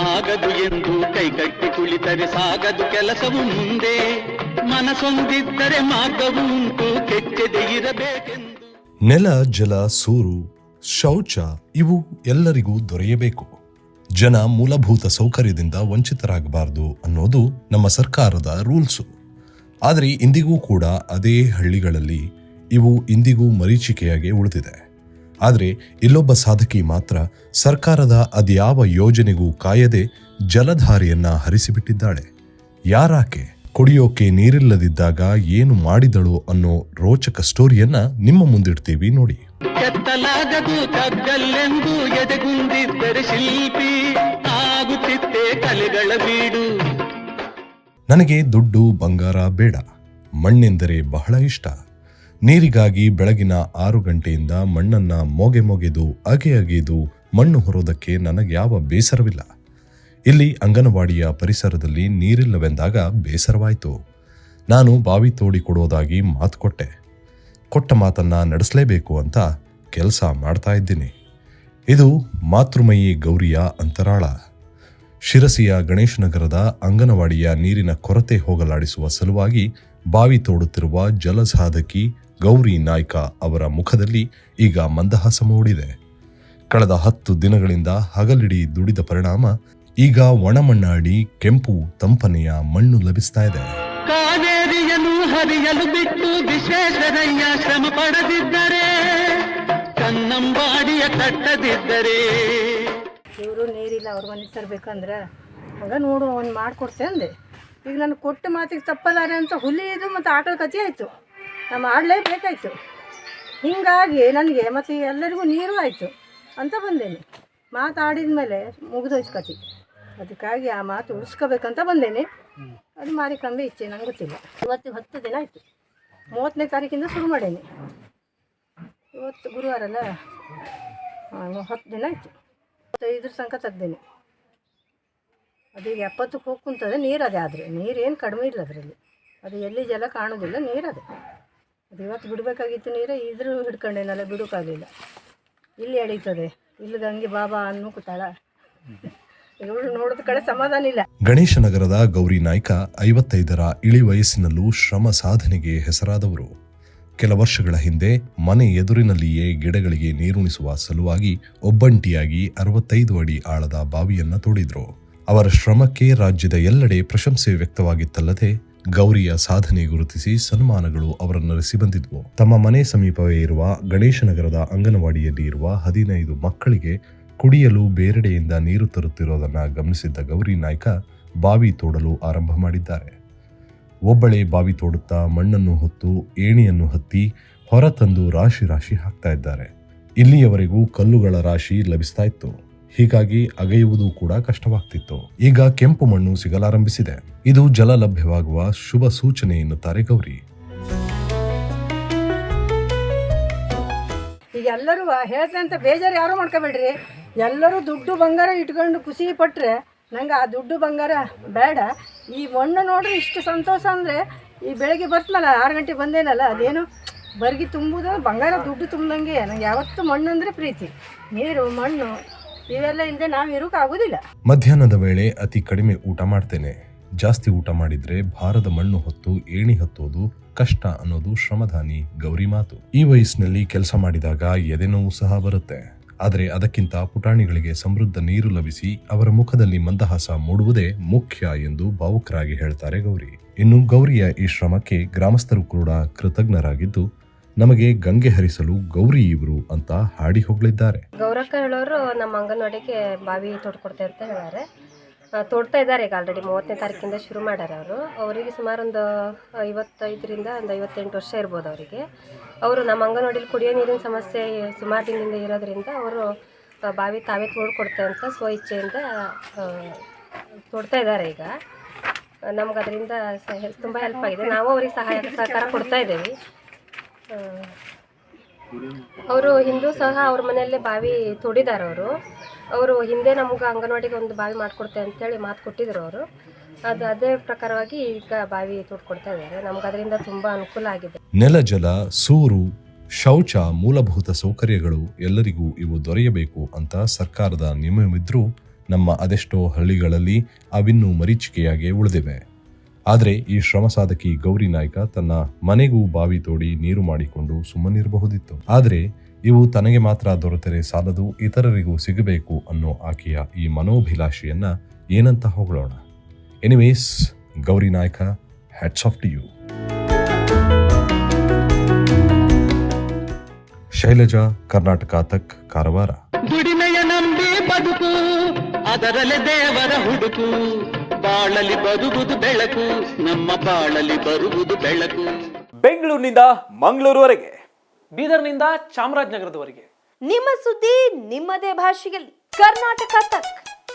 ಆಗದು ಎಂದು ಕೈಕಟ್ಟಿ ಕುಳಿತರೆ ಸಾಗದು ಕೆಲಸವು ಮುಂದೆ. ಮನಸೊಂದಿದ್ದರೆ ಮಾರ್ಗವು ಕೆಚ್ಚದೆ ಇರಬೇಕೆಂದು. ನೆಲ, ಜಲ, ಸೂರು, ಶೌಚ ಇವು ಎಲ್ಲರಿಗೂ ದೊರೆಯಬೇಕು. ಜನ ಮೂಲಭೂತ ಸೌಕರ್ಯದಿಂದ ವಂಚಿತರಾಗಬಾರದು ಅನ್ನೋದು ನಮ್ಮ ಸರ್ಕಾರದ ರೂಲ್ಸು. ಆದರೆ ಇಂದಿಗೂ ಕೂಡ ಅದೇ ಹಳ್ಳಿಗಳಲ್ಲಿ ಇವು ಇಂದಿಗೂ ಮರೀಚಿಕೆಯಾಗಿ ಉಳಿದಿದೆ. ಆದರೆ ಇಲ್ಲೊಬ್ಬ ಸಾಧಕಿ ಮಾತ್ರ ಸರ್ಕಾರದ ಅದ್ಯಾವ ಯೋಜನೆಗೂ ಕಾಯದೆ ಜಲಧಾರೆಯನ್ನ ಹರಿಸಿಬಿಟ್ಟಿದ್ದಾಳೆ. ಯಾರಾಕೆ ಕುಡಿಯೋಕೆ ನೀರಿಲ್ಲದಿದ್ದಾಗ ಏನು ಮಾಡಿದಳು ಅನ್ನೋ ರೋಚಕ ಸ್ಟೋರಿಯನ್ನ ನಿಮ್ಮ ಮುಂದಿಡ್ತೀವಿ ನೋಡಿ. ಕತ್ತಲಾಗದು ಕಗ್ಗಲ್ಲೆಂದು ಎದೆಗುಂದಿದ್ದರೆ ಶಿಲ್ಪಿ ಆಗುತ್ತಿತ್ತೆ ಕಲೆಗಳ ಬೀಡು. ನನಗೆ ದುಡ್ಡು ಬಂಗಾರ ಬೇಡ ಮಣ್ಣೆಂದರೆ ಬಹಳ ಇಷ್ಟ. ನೀರಿಗಾಗಿ ಬೆಳಗಿನ ಆರು ಗಂಟೆಯಿಂದ ಮಣ್ಣನ್ನ ಮೊಗೆ ಮೊಗೆದು, ಅಗೆ ಅಗೆದು ಮಣ್ಣು ಹೊರೋದಕ್ಕೆ ನನಗೆ ಯಾವ ಬೇಸರವಿಲ್ಲ. ಇಲ್ಲಿ ಅಂಗನವಾಡಿಯ ಪರಿಸರದಲ್ಲಿ ನೀರಿಲ್ಲವೆಂದಾಗ ಬೇಸರವಾಯಿತು. ನಾನು ಬಾವಿ ತೋಡಿ ಕೊಡೋದಾಗಿ ಮಾತು ಕೊಟ್ಟೆ. ಕೊಟ್ಟ ಮಾತನ್ನ ನಡೆಸಲೇಬೇಕು ಅಂತ ಕೆಲಸ ಮಾಡ್ತಾ ಇದ್ದೀನಿ. ಇದು ಮಾತೃಮಯಿ ಗೌರಿಯ ಅಂತರಾಳ. ಶಿರಸಿಯ ಗಣೇಶನಗರದ ಅಂಗನವಾಡಿಯ ನೀರಿನ ಕೊರತೆ ಹೋಗಲಾಡಿಸುವ ಸಲುವಾಗಿ ಬಾವಿ ತೋಡುತ್ತಿರುವ ಜಲಸಾಧಕಿ ಗೌರಿ ನಾಯ್ಕ ಅವರ ಮುಖದಲ್ಲಿ ಈಗ ಮಂದಹಾಸ ಮೂಡಿದೆ. ಕಳೆದ ಹತ್ತು ದಿನಗಳಿಂದ ಹಗಲಿಡಿ ದುಡಿದ ಪರಿಣಾಮ ಈಗ ಒಣಮಣ್ಣಾಡಿ ಕೆಂಪು ತಂಪನೆಯ ಮಣ್ಣು ಲಭಿಸ್ತಾ ಇದೆ. ಕಾವೇರಿಯನ್ನು ಹರಿಯಲು ಬಿಟ್ಟು ವಿಶ್ವೇಶ್ವರಯ್ಯ ಶ್ರಮ ಪಡೆದಿದ್ದರೆ ಕನ್ನಂಬಾಡಿಯ ಕಟ್ಟದಿದ್ದರೆ. ಇವರು ನೀರಿಲ್ಲ ಅವ್ರ ಮನೆಗೆ ತರಬೇಕಂದ್ರೆ ಹಂಗ ನೋಡು ಒಂದು ಮಾಡಿಕೊಡ್ತೆ ಅಂದೆ. ಈಗ ನಾನು ಕೊಟ್ಟ ಮಾತಿಗೆ ತಪ್ಪಲಾರೆ ಅಂತ ಹುಲಿ ಇದು ಮತ್ತು ಆಕಳ ಕಥೆ ಆಯಿತು. ನಾನು ಮಾಡಲೇಬೇಕಾಯಿತು ಹೀಗಾಗಿ ನನಗೆ ಮತ್ತು ಎಲ್ಲರಿಗೂ ನೀರು ಆಯಿತು ಅಂತ ಬಂದೇನೆ. ಮಾತಾಡಿದ ಮೇಲೆ ಮುಗಿದೋಯ್ತು ಕತೆ ಅದಕ್ಕಾಗಿ ಆ ಮಾತು ಉಳಿಸ್ಕೋಬೇಕಂತ ಬಂದೇನೆ. ಅದು ಮಾರಿ ಕಂಬೆ ಇಚ್ಛೆ ನಂಗೆ ಗೊತ್ತಿಲ್ಲ. ಇವತ್ತು ಹತ್ತು ದಿನ ಆಯಿತು. ಮೂವತ್ತನೇ ತಾರೀಕಿಂದ ಶುರು ಮಾಡೇನಿ. ಇವತ್ತು ಗುರುವಾರ ಅಲ್ಲ ಹತ್ತು ದಿನ ಆಯಿತು. ಇದ್ರ ತನಕ ತೆಗ್ದೇನೆ. ಅದೀಗ ಎಪ್ಪತ್ತಕ್ಕೆ ಹೋಗಿ ಕುಂತದೆ ನೀರು ಅದೇ ಆದರೆ. ನೀರೇನು ಕಡಿಮೆ ಇಲ್ಲ ಅದರಲ್ಲಿ. ಅದು ಎಲ್ಲಿ ಜಲ ಕಾಣೋದಿಲ್ಲ, ನೀರು ಅದು. ಇವತ್ತು ಬಿಡಬೇಕಾಗಿತ್ತು ನೀರು, ಇದ್ರೂ ಹಿಡ್ಕೊಂಡೇನಲ್ಲ ಬಿಡೋಕ್ಕಾಗಲಿಲ್ಲ ಇಲ್ಲಿ ಎಳೀತದೆ ಇಲ್ಲಿ ಹಂಗೆ ಬಾಬಾ ಅನ್ನೋ ಕುತಾಳ ನೋಡಿದ ಕಡೆ ಸಮಾಧಾನ ಇಲ್ಲ. ಗಣೇಶನಗರದ ಗೌರಿ ನಾಯ್ಕ ಐವತ್ತೈದರ ಇಳಿ ವಯಸ್ಸಿನಲ್ಲೂ ಶ್ರಮ ಸಾಧನೆಗೆ ಹೆಸರಾದವರು. ಕೆಲ ವರ್ಷಗಳ ಹಿಂದೆ ಮನೆ ಎದುರಿನಲ್ಲಿಯೇ ಗಿಡಗಳಿಗೆ ನೀರುಣಿಸುವ ಸಲುವಾಗಿ ಒಬ್ಬಂಟಿಯಾಗಿ ಅರವತ್ತೈದು ಅಡಿ ಆಳದ ಬಾವಿಯನ್ನ ತೋಡಿದ್ರು. ಅವರ ಶ್ರಮಕ್ಕೆ ರಾಜ್ಯದ ಎಲ್ಲೆಡೆ ಪ್ರಶಂಸೆ ವ್ಯಕ್ತವಾಗಿತ್ತಲ್ಲದೆ ಗೌರಿಯ ಸಾಧನೆ ಗುರುತಿಸಿ ಸನ್ಮಾನಗಳು ಅವರನ್ನು ಅವರನ್ನರಿಸಿ ಬಂದಿದ್ವು. ತಮ್ಮ ಮನೆ ಸಮೀಪವೇ ಇರುವ ಗಣೇಶನಗರದ ಅಂಗನವಾಡಿಯಲ್ಲಿ ಇರುವ ಹದಿನೈದು ಮಕ್ಕಳಿಗೆ ಕುಡಿಯಲು ಬೇರೆಡೆಯಿಂದ ನೀರು ತರುತ್ತಿರೋದನ್ನು ಗಮನಿಸಿದ್ದ ಗೌರಿ ನಾಯ್ಕ ಬಾವಿ ತೋಡಲು ಆರಂಭ ಮಾಡಿದ್ದಾರೆ. ಒಬ್ಬಳೆ ಬಾವಿ ತೋಡುತ್ತಾ ಮಣ್ಣನ್ನು ಹೊತ್ತು ಏಣಿಯನ್ನು ಹತ್ತಿ ಹೊರತಂದು ರಾಶಿ ರಾಶಿ ಹಾಕ್ತಾ ಇದ್ದಾರೆ. ಇಲ್ಲಿಯವರೆಗೂ ಕಲ್ಲುಗಳ ರಾಶಿ ಲಭಿಸ್ತಾ ಇತ್ತು. ಹೀಗಾಗಿ ಅಗೆಯುವುದು ಕೂಡ ಕಷ್ಟವಾಗ್ತಿತ್ತು. ಈಗ ಕೆಂಪು ಮಣ್ಣು ಸಿಗಲಾರಂಭಿಸಿದೆ. ಇದು ಜಲ ಲಭ್ಯವಾಗುವ ಶುಭ ಸೂಚನೆ ಎನ್ನುತ್ತಾರೆ ಗೌರಿ. ಎಲ್ಲರೂ ಹೇಳ್ತೇನೆ ಅಂತ ಬೇಜಾರು ಯಾರು ಮಾಡ್ಕೋಬೇಡ್ರಿ. ಎಲ್ಲರೂ ದುಡ್ಡು ಬಂಗಾರ ಇಟ್ಕೊಂಡು ಖುಷಿ ಪಟ್ಟರೆ ನಂಗೆ ಆ ದುಡ್ಡು ಬಂಗಾರ ಬೇಡ. ಈ ಮಣ್ಣು ನೋಡ್ರಿ ಇಷ್ಟು ಸಂತೋಷ ಅಂದರೆ ಈ ಬೆಳಗ್ಗೆ ಬರ್ತನಲ್ಲ ಆರು ಗಂಟೆಗೆ ಬಂದೇನಲ್ಲ, ಅದೇನು ಬರ್ಗಿ ತುಂಬುದು, ಬಂಗಾರ ದುಡ್ಡು ತುಂಬ್ದಂಗೆ ನಂಗೆ ಯಾವತ್ತೂ ಮಣ್ಣು ಅಂದರೆ ಪ್ರೀತಿ. ನೀರು, ಮಣ್ಣು ಇವೆಲ್ಲ ನಾವು ಮಧ್ಯಾಹ್ನದ ವೇಳೆ ಅತಿ ಕಡಿಮೆ ಊಟ ಮಾಡ್ತೇನೆ. ಜಾಸ್ತಿ ಊಟ ಮಾಡಿದ್ರೆ ಭಾರದ ಮಣ್ಣು ಹೊತ್ತು, ಏಣಿ ಹತ್ತೋದು ಕಷ್ಟ ಅನ್ನೋದು ಶ್ರಮಧಾನಿ ಗೌರಿ ಮಾತು. ಈ ವಯಸ್ಸಿನಲ್ಲಿ ಕೆಲಸ ಮಾಡಿದಾಗ ಎದೆನೋವು ಸಹ ಬರುತ್ತೆ. ಆದರೆ ಅದಕ್ಕಿಂತ ಪುಟಾಣಿಗಳಿಗೆ ಸಮೃದ್ಧ ನೀರು ಲಭಿಸಿ ಅವರ ಮುಖದಲ್ಲಿ ಮಂದಹಾಸ ಮೂಡುವುದೇ ಮುಖ್ಯ ಎಂದು ಭಾವುಕರಾಗಿ ಹೇಳ್ತಾರೆ ಗೌರಿ. ಇನ್ನು ಗೌರಿಯ ಈ ಶ್ರಮಕ್ಕೆ ಗ್ರಾಮಸ್ಥರು ಕೂಡ ಕೃತಜ್ಞರಾಗಿದ್ದು ನಮಗೆ ಗಂಗೆ ಹರಿಸಲು ಗೌರಿ ಇವರು ಅಂತ ಹಾಡಿ ಹೋಗಲಿದ್ದಾರೆ ಗೌರಕ್ಕ ಹೇಳೋರು ನಮ್ಮ ಅಂಗನವಾಡಿಗೆ ಬಾವಿ ತೋಡ್ಕೊಡ್ತೆ ಅಂತ ಹೇಳಾರೆ ತೊಡ್ತಾ ಇದ್ದಾರೆ ಈಗ ಆಲ್ರೆಡಿ ಮೂವತ್ತನೇ ತಾರೀಕಿಂದ ಶುರು ಮಾಡ್ಯಾರ ಅವರು. ಅವರಿಗೆ ಸುಮಾರು ಒಂದು ಐವತ್ತೈದರಿಂದ ಒಂದು ಐವತ್ತೆಂಟು ವರ್ಷ ಇರ್ಬೋದು ಅವರಿಗೆ. ಅವರು ನಮ್ಮ ಅಂಗನವಾಡಿಲಿ ಕುಡಿಯೋ ನೀರಿನ ಸಮಸ್ಯೆ ಸುಮಾರು ದಿನದಿಂದ ಇರೋದ್ರಿಂದ ಅವರು ಬಾವಿ ತಾವೇ ತೋಡ್ಕೊಡ್ತೆ ಅಂತ ಸ್ವ ಇಚ್ಛೆಯಿಂದ ತೋಡ್ತಾ ಇದ್ದಾರೆ ಈಗ. ನಮ್ಗೆ ಅದರಿಂದ ತುಂಬ ಹೆಲ್ಪ್ ಆಗಿದೆ. ನಾವು ಅವ್ರಿಗೆ ಸಹಾಯ ಸಹಕಾರ ಕೊಡ್ತಾ ಇದ್ದೇವೆ. ಅವರು ಹಿಂದೂ ಸಹ ಅವ್ರ ಮನೆಯಲ್ಲೇ ಬಾವಿ ತೋಡಿದ್ದಾರೆ ಅವರು. ಅವರು ಹಿಂದೆ ನಮ್ಗೆ ಅಂಗನವಾಡಿಗೆ ಒಂದು ಬಾವಿ ಮಾಡಿಕೊಡ್ತೇವೆ ಅಂತೇಳಿ ಮಾತು ಕೊಟ್ಟಿದ್ರು ಅವರು. ಅದು ಅದೇ ಪ್ರಕಾರವಾಗಿ ಈಗ ಬಾವಿ ತೋಡ್ಕೊಡ್ತಾ ಇದ್ದಾರೆ. ನಮ್ಗೆ ಅದರಿಂದ ತುಂಬ ಅನುಕೂಲ ಆಗಿದೆ. ನೆಲ, ಜಲ, ಸೂರು, ಶೌಚ, ಮೂಲಭೂತ ಸೌಕರ್ಯಗಳು ಎಲ್ಲರಿಗೂ ಇವು ದೊರೆಯಬೇಕು ಅಂತ ಸರ್ಕಾರದ ನಿಯಮವಿದ್ರೂ ನಮ್ಮ ಅದೆಷ್ಟೋ ಹಳ್ಳಿಗಳಲ್ಲಿ ಅವಿನ್ನೂ ಮರೀಚಿಕೆಯಾಗಿ ಉಳಿದಿವೆ. ಆದರೆ ಈ ಶ್ರಮ ಸಾಧಕಿ ಗೌರಿ ನಾಯ್ಕ ತನ್ನ ಮನೆಗೂ ಬಾವಿ ತೋಡಿ ನೀರು ಮಾಡಿಕೊಂಡು ಸುಮ್ಮನಿರಬಹುದಿತ್ತು. ಆದರೆ ಇವು ತನಗೆ ಮಾತ್ರ ದೊರೆತರೆ ಸಾಲದು ಇತರರಿಗೂ ಸಿಗಬೇಕು ಅನ್ನೋ ಆಕೆಯ ಈ ಮನೋಭಿಲಾಷೆಯನ್ನ ಏನಂತ ಹೊಗಳೋಣ anyways Gauri Naik hats off to you Shailaja, Karnataka ತಕ್, ಕಾರವಾರ. ದುಡಿಮೆಯ ನಂಬಿ ಬದುಕು, ಅದರಲ್ಲೇ ದೇವರ ಹುಡುಕು. ಬಾಳಲಿ ಬರುವುದು ಬೆಳಕು ನಮ್ಮ ಬಾಳಲಿ ಬರುವುದು ಬೆಳಕು. ಬೆಂಗಳೂರಿನಿಂದ ಮಂಗಳೂರುವರೆಗೆ ಬೀದರ್ನಿಂದ ಚಾಮರಾಜನಗರದವರೆಗೆ. ನಿಮ್ಮ ಸುದ್ದಿ ನಿಮ್ಮದೇ ಭಾಷೆಯಲ್ಲಿ. ಕರ್ನಾಟಕ ತಕ್.